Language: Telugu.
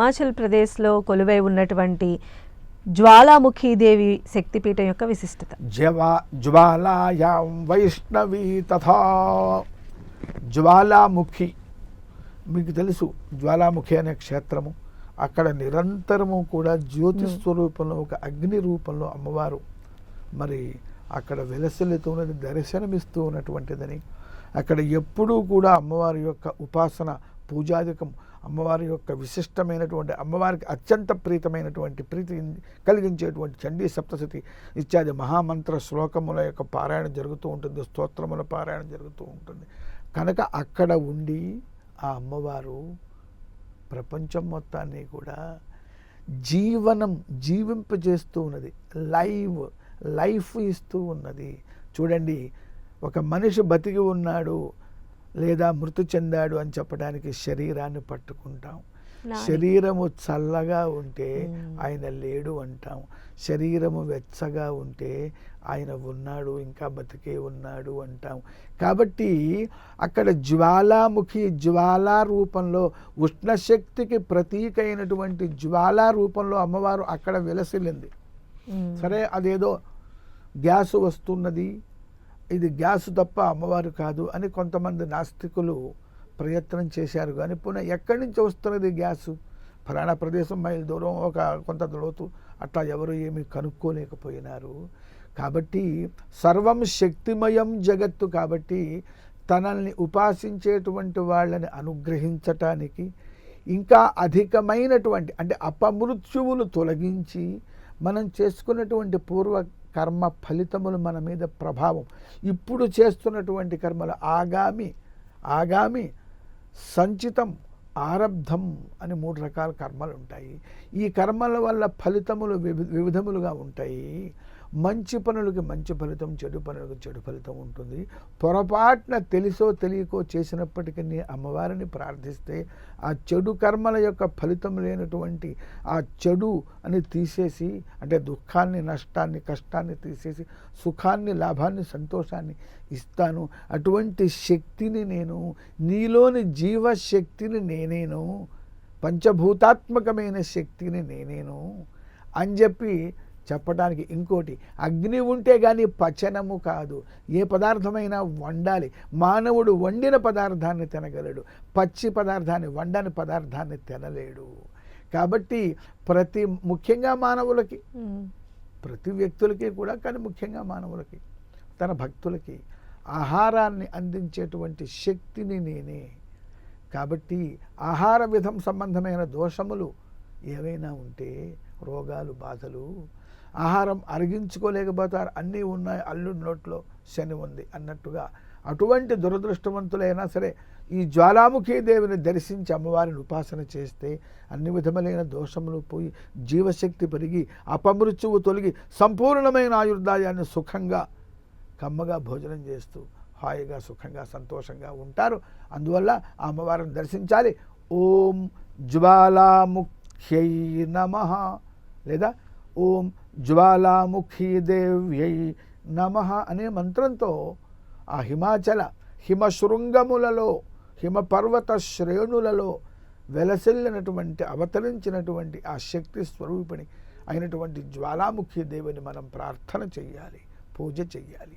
హిమాచల్ ప్రదేశ్లో కొలువై ఉన్నటువంటి జ్వాలాముఖీదేవి శక్తిపీఠం యొక్క విశిష్టత. జవా జ్వాలాయాం వైష్ణవి తథా. జ్వాలాముఖి మీకు తెలుసు జ్వాలాముఖి అనే క్షేత్రము. అక్కడ నిరంతరము కూడా జ్యోతి స్వరూపంలో ఒక అగ్ని రూపంలో అమ్మవారు. మరి అక్కడ వెలసిల్లుతూ ఉన్నది దర్శనమిస్తూ ఉన్నటువంటిదని. అక్కడ ఎప్పుడూ కూడా అమ్మవారి యొక్క ఉపాసన పూజాధికం అమ్మవారి యొక్క విశిష్టమైనటువంటి అమ్మవారికి అత్యంత ప్రీతమైనటువంటి ప్రీతి కలిగించేటువంటి చండీ సప్తశతి ఇత్యాది మహామంత్ర శ్లోకముల యొక్క పారాయణ జరుగుతూ ఉంటుంది స్తోత్రముల పారాయణ జరుగుతూ ఉంటుంది. కనుక అక్కడ ఉండి ఆ అమ్మవారు ప్రపంచం మొత్తాన్ని కూడా జీవనం జీవింపజేస్తూ ఉన్నది లైవ్ లైఫ్ ఇస్తూ ఉన్నది. చూడండి ఒక మనిషి బతికి ఉన్నాడు లేదా మృతి చెందాడు అని చెప్పడానికి శరీరాన్ని పట్టుకుంటాం. శరీరము చల్లగా ఉంటే. ఆయన లేడు అంటాం శరీరము వెచ్చగా ఉంటే ఆయన ఉన్నాడు ఇంకా బతికే ఉన్నాడు అంటాం కాబట్టి అక్కడ జ్వాలాముఖి జ్వాలా రూపంలో ఉష్ణశక్తికి ప్రతీక అయినటువంటి జ్వాలా రూపంలో అమ్మవారు అక్కడ విలసిల్లింది. సరే అదేదో గ్యాస్ వస్తున్నది ఇది గ్యాస్ తప్ప అమ్మవారు కాదు అని కొంతమంది నాస్తికులు ప్రయత్నం చేశారు. కానీ పునః ఎక్కడి నుంచి వస్తున్నది గ్యాసు? ఫలానా ప్రదేశం మైల్ దూరం ఒక కొంత లోతు. అట్లా ఎవరు ఏమి కనుక్కోలేకపోయినారు. కాబట్టి సర్వం శక్తిమయం జగత్తు కాబట్టి తనల్ని ఉపాసించేటువంటి వాళ్ళని అనుగ్రహించటానికి ఇంకా అధికమైనటువంటి అంటే అపమృత్యువులు తొలగించి మనం చేసుకున్నటువంటి పూర్వ కర్మ ఫలితములు మన మీద ప్రభావం. ఇప్పుడు చేస్తున్నటువంటి కర్మలు ఆగామి ఆగామి సంచితం ఆరబ్ధం అని మూడు రకాల కర్మలు ఉంటాయి. ఈ కర్మల వల్ల ఫలితములు వివిధములుగా ఉంటాయి. మంచి పనులకి మంచి ఫలితం చెడు పనులకు చెడు ఫలితం ఉంటుంది. పొరపాటున తెలిసో తెలియకో చేసినప్పటికీ అమ్మవారిని ప్రార్థిస్తే ఆ చెడు కర్మల యొక్క ఫలితం లేనటువంటి ఆ చెడు అని తీసేసి అంటే దుఃఖాన్ని నష్టాన్ని కష్టాన్ని తీసేసి సుఖాన్ని లాభాన్ని సంతోషాన్ని ఇస్తాను. అటువంటి శక్తిని నేను నీలోని జీవశక్తిని నేనేను పంచభూతాత్మకమైన శక్తిని నేనేను అని చెప్పి చెప్పడానికి ఇంకోటి అగ్ని ఉంటే కానీ పచనము కాదు. ఏ పదార్థమైనా వండాలి. మానవుడు వండిన పదార్థాన్ని తినగలడు. పచ్చి పదార్థాన్ని వండని పదార్థాన్ని తినలేడు. కాబట్టి ప్రతి ముఖ్యంగా మానవులకి. ప్రతి వ్యక్తులకి కూడా కానీ ముఖ్యంగా మానవులకి తన భక్తులకి ఆహారాన్ని అందించేటువంటి శక్తిని నేనే. కాబట్టి ఆహార విధం సంబంధమైన దోషములు ఏవైనా ఉంటే రోగాలు బాధలు ఆహారం అరిగించుకోలేకపోతారు. అన్నీ ఉన్నాయి. అల్లుడి నోట్లో శని ఉంది అన్నట్టుగా. అటువంటి దురదృష్టవంతులైనా సరే ఈ జ్వాలాముఖి దేవిని దర్శించి అమ్మవారిని ఉపాసన చేస్తే అన్ని విధములైన దోషములు పోయి జీవశక్తి పెరిగి అపమృత్యువు తొలగి సంపూర్ణమైన ఆయుర్దాయాన్ని సుఖంగా కమ్మగా భోజనం చేస్తూ హాయిగా సుఖంగా సంతోషంగా ఉంటారు. అందువల్ల ఆ అమ్మవారిని దర్శించాలి. ఓం జ్వాలాముఖ్యై నమ. లేదా ఓం జ్వాలాముఖీ దేవ్యై నమ అనే మంత్రంతో ఆ హిమాచల హిమశృంగములలో హిమపర్వత శ్రేణులలో వెలసిల్లినటువంటి అవతరించినటువంటి ఆ శక్తి స్వరూపిణి అయినటువంటి జ్వాలాముఖి దేవిని మనం ప్రార్థన చెయ్యాలి పూజ చెయ్యాలి